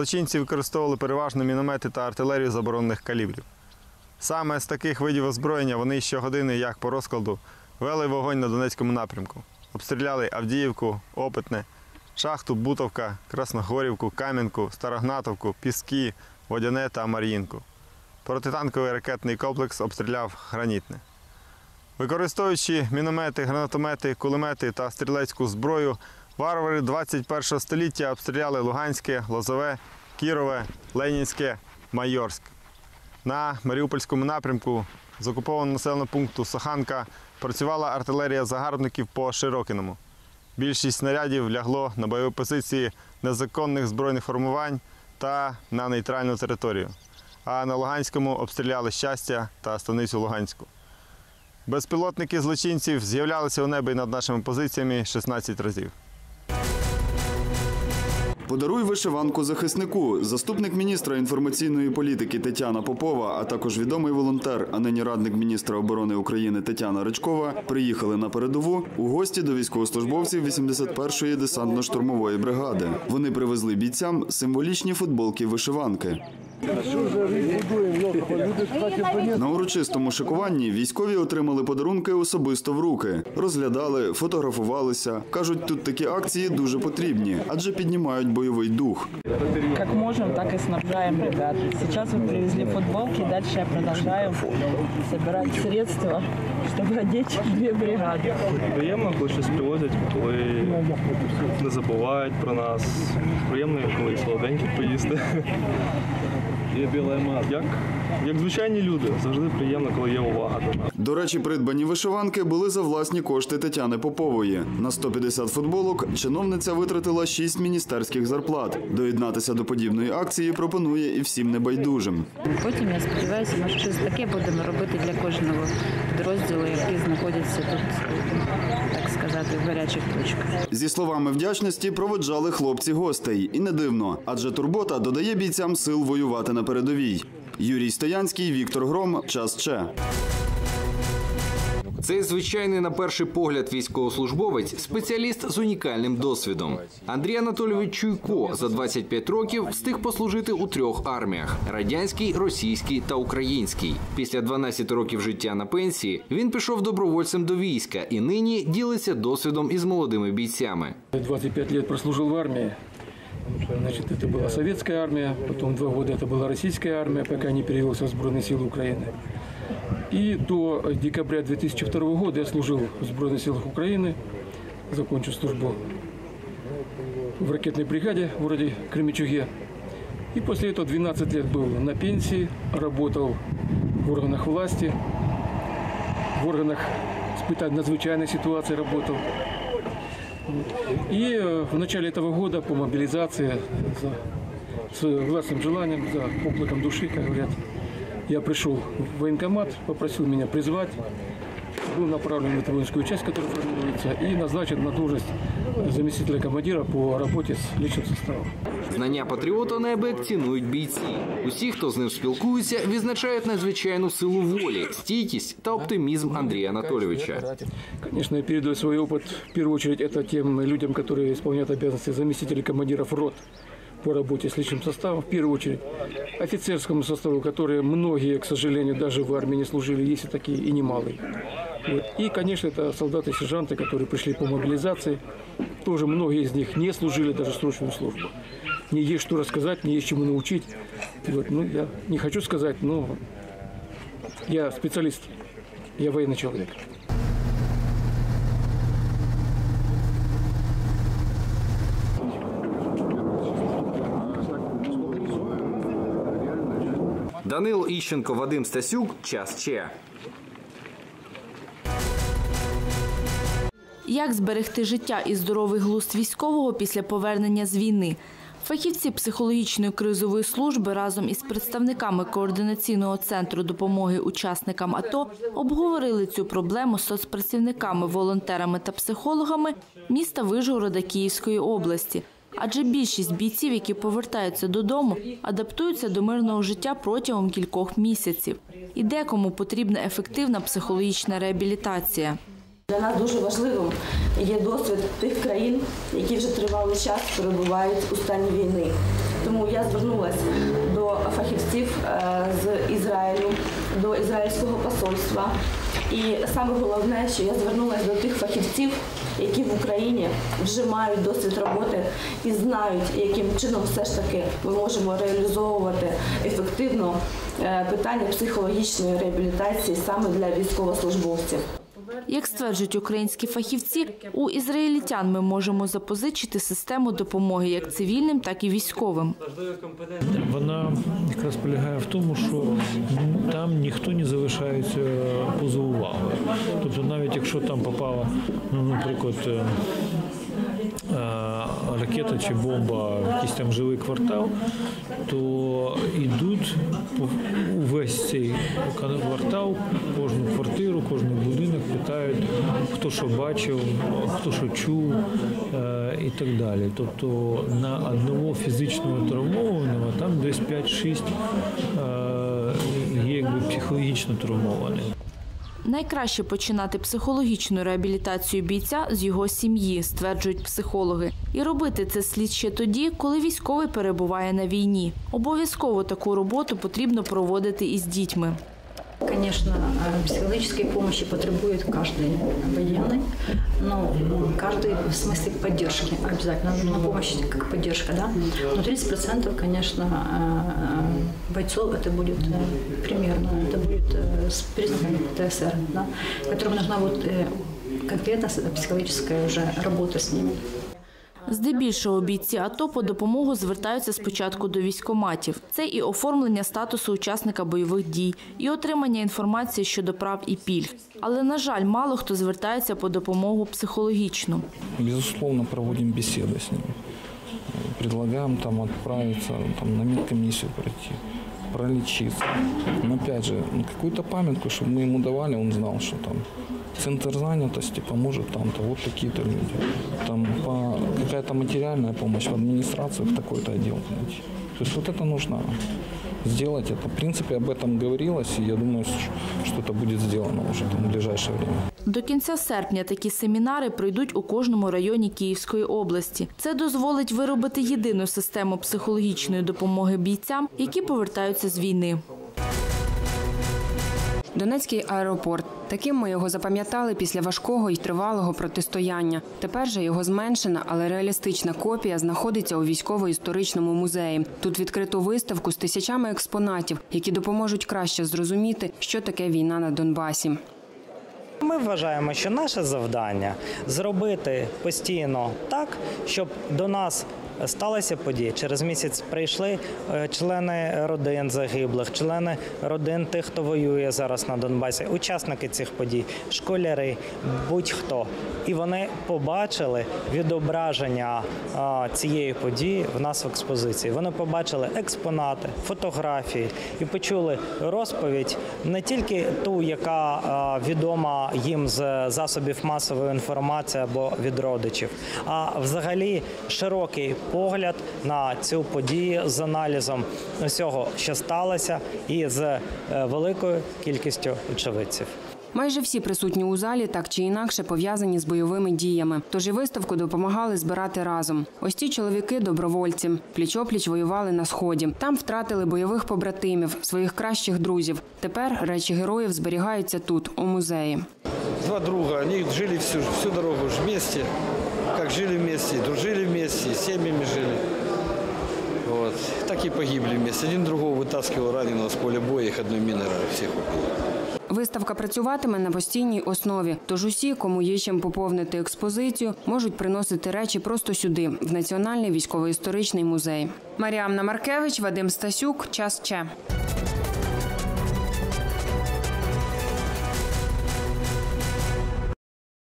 злочинці використовували переважно міномети та артилерію заборонених калібрів. Саме з таких видів озброєння вони щогодини, як по розкладу, вели вогонь на Донецькому напрямку. Обстріляли Авдіївку, Опитне, Шахту, Бутовка, Красногорівку, Кам'янку, Старогнатовку, Піски, Водяне та Мар'їнку. Протитанковий ракетний комплекс обстріляв гранітне. Використовуючи міномети, гранатомети, кулемети та стрілецьку зброю, варвари 21 століття обстріляли Луганське, Лозове, Кірове, Ленінське, Майорськ. На Маріупольському напрямку з окупованого населеного пункту Соханка працювала артилерія загарбників по Широкиному. Більшість снарядів лягло на бойові позиції незаконних збройних формувань та на нейтральну територію. А на Луганському обстріляли щастя та станицю Луганську. Безпілотники злочинців з'являлися у небі над нашими позиціями 16 разів. Подаруй вишиванку захиснику. Заступник міністра інформаційної політики Тетяна Попова, а також відомий волонтер, а нині радник міністра оборони України Тетяна Речкова приїхали на передову у гості до військовослужбовців 81-ї десантно-штурмової бригади. Вони привезли бійцям символічні футболки вишиванки. На урочистому шикуванні військові отримали подарунки особисто в руки, розглядали, фотографувалися. кажуть, тут такі акції дуже потрібні, адже піднімають бойовий дух. Как можем, так и снабжаем ребят. Сейчас вот привезли футболки, дальше я продолжаю собирать средства, чтобы одеть две бригады. Приємно, коли щось привозять, коли не забувають про нас. Приємно, коли солоденькі поїсти. Є біла маска. Як, як звичайні люди, завжди приємно, коли є увага до нас. До речі, придбані вишиванки були за власні кошти Тетяни Попової. На 150 футболок чиновниця витратила 6 міністерських зарплат. Доєднатися до подібної акції пропонує і всім небайдужим. Потім я сподіваюся, ми щось таке будемо робити для кожного підрозділу, які знаходяться тут, так сказати, в гарячих точках. Зі словами вдячності проводжали хлопці гостей. І не дивно, адже турбота додає бійцям сил воювати на передовій. Юрій Стоянський, Віктор Гром, час Че. Цей звичайний на перший погляд військовослужбовець спеціаліст з унікальним досвідом. Андрій Анатолійович Чуйко за 25 років встиг послужити у трьох арміях: радянській, російській та українській. Після 12 років життя на пенсії він пішов добровольцем до війська і нині ділиться досвідом із молодими бійцями. 25 лет прослужил в армии. Значит, это была советская армия, потом два года это была российская армия, пока не перевелся в Сбройные силы Украины. И до декабря 2002 года я служил в Сбройных силах Украины, закончил службу в ракетной бригаде в городе Кременчуге. И после этого 12 лет был на пенсии, работал в органах власти, в органах испытать надзвычайной ситуации работал. И э, в начале этого года по мобилизации за, с властным желанием, за покликом души, как говорят, я пришел в военкомат, попросил меня призвать, был направлен в эту воинскую часть, которая формируется, и назначен на должность заместителя командира по работе с личным составом. Знання патріота неабияк цінують бійці. Усі, хто з ним спілкується, відзначають надзвичайну силу волі, стійкість та оптимізм Андрія Анатолійовича. Конечно, я передаю свой опыт, в первую очередь, это тем людям, которые исполняют обязанности заместителей командиров рот по работе с личным составом, в первую очередь офицерскому составу, которые многие, к сожалению, даже в армии не служили, есть и такие, и немалые. Вот. И, конечно, это солдаты и сержанты, которые пришли по мобилизации. Тоже многие из них не служили даже срочную службу. Не есть что рассказать, не есть чему научить. Вот. Ну, я не хочу сказать, но я специалист, я военный человек. Данило Іщенко, Вадим Стасюк. Час Че. Як зберегти життя і здоровий глузд військового після повернення з війни? Фахівці психологічної кризової служби разом із представниками координаційного центру допомоги учасникам АТО обговорили цю проблему з соцпрацівниками, волонтерами та психологами міста Вижгорода Київської області. Адже більшість бійців, які повертаються додому, адаптуються до мирного життя протягом кількох місяців. І декому потрібна ефективна психологічна реабілітація. Для нас дуже важливим є досвід тих країн, які вже тривалий час перебувають у стані війни. Тому я звернулася до фахівців е, з Ізраїлю, до ізраїльського посольства. І саме головне, що я звернулася до тих фахівців, які в Україні вже мають досвід роботи і знають, яким чином все ж таки ми можемо реалізовувати ефективно е, питання психологічної реабілітації саме для військовослужбовців. Як стверджують українські фахівці, у ізраїльтян ми можемо запозичити систему допомоги як цивільним, так і військовим. Вона якраз полягає в тому, що там ніхто не залишається поза увагою. Тобто, навіть якщо там попала, ну, наприклад, е, е, ракета чи бомба в якийсь там жилий квартал, то йдуть увесь цей квартал, кожну квартиру, кожний будинок питають, хто що бачив, хто що чув е, і так далі. Тобто на одного фізичного травмованого там десь 5-6 е, є якби психологічно травмованих. Найкраще починати психологічну реабілітацію бійця з його сім'ї, стверджують психологи. І робити це слід ще тоді, коли військовий перебуває на війні. Обов'язково таку роботу потрібно проводити із дітьми. Конечно, э, психологической помощи потребует каждый военный, но каждый в смысле поддержки обязательно. Нужна помощь как поддержка, да. Но 30%, конечно, э, бойцов это будет э, примерно, это будет э, с признаками ТСР, да, которым нужна вот э, конкретно психологическая уже работа с ними. Здебільшого бійці АТО по допомогу звертаються спочатку до військоматів. Це і оформлення статусу учасника бойових дій, і отримання інформації щодо прав і пільг. Але, на жаль, мало хто звертається по допомогу психологічну. Безусловно, проводим беседы с ними. Предлагаем там отправиться, там, на медкомиссию пройти, пролечиться. Но опять же, ну, какую-то памятку, чтобы мы ему давали, он знал, что там центр занятости поможет там-то, вот такие-то люди. Там по, какая-то материальная помощь в администрации в такой-то отдел найти. То есть вот это нужно сделать. Это, в принципе, об этом говорилось, и я думаю, ш- что это будет сделано уже там, в ближайшее время. До кінця серпня такі семінари пройдуть у кожному районі Київської області. Це дозволить виробити єдину систему психологічної допомоги бійцям, які повертаються з війни. Донецький аеропорт. Таким ми його запам'ятали після важкого і тривалого протистояння. Тепер же його зменшена, але реалістична копія знаходиться у військово-історичному музеї. Тут відкрито виставку з тисячами експонатів, які допоможуть краще зрозуміти, що таке війна на Донбасі. Ми вважаємо, що наше завдання зробити постійно так, щоб до нас сталася подія. Через місяць прийшли е, члени родин загиблих, члени родин тих, хто воює зараз на Донбасі, учасники цих подій, школяри, будь-хто. І вони побачили відображення цієї події в нас в експозиції. Вони побачили експонати, фотографії і почули розповідь не тільки ту, яка відома їм з засобів масової інформації або від родичів, а взагалі широкий погляд на цю подію з аналізом усього, що сталося, і з е, великою кількістю очевидців. Майже всі присутні у залі так чи інакше пов'язані з бойовими діями. Тож і виставку допомагали збирати разом. Ось ці чоловіки добровольці. Пліч-опліч воювали на сході. Там втратили бойових побратимів, своїх кращих друзів. Тепер речі героїв зберігаються тут, у музеї. Два друга, они жили всю, всю дорогу ж вместе, как жили вместе, дружили вместе, семьями жили. Вот. Так и погибли вместе. Один другого вытаскивал раненого с поля боя, их одной миной всех убил. Виставка працюватиме на постійній основі. Тож усі, кому є чим поповнити експозицію, можуть приносити речі просто сюди, в Національний військово-історичний музей. Маріамна Маркевич, Вадим Стасюк. Час Че.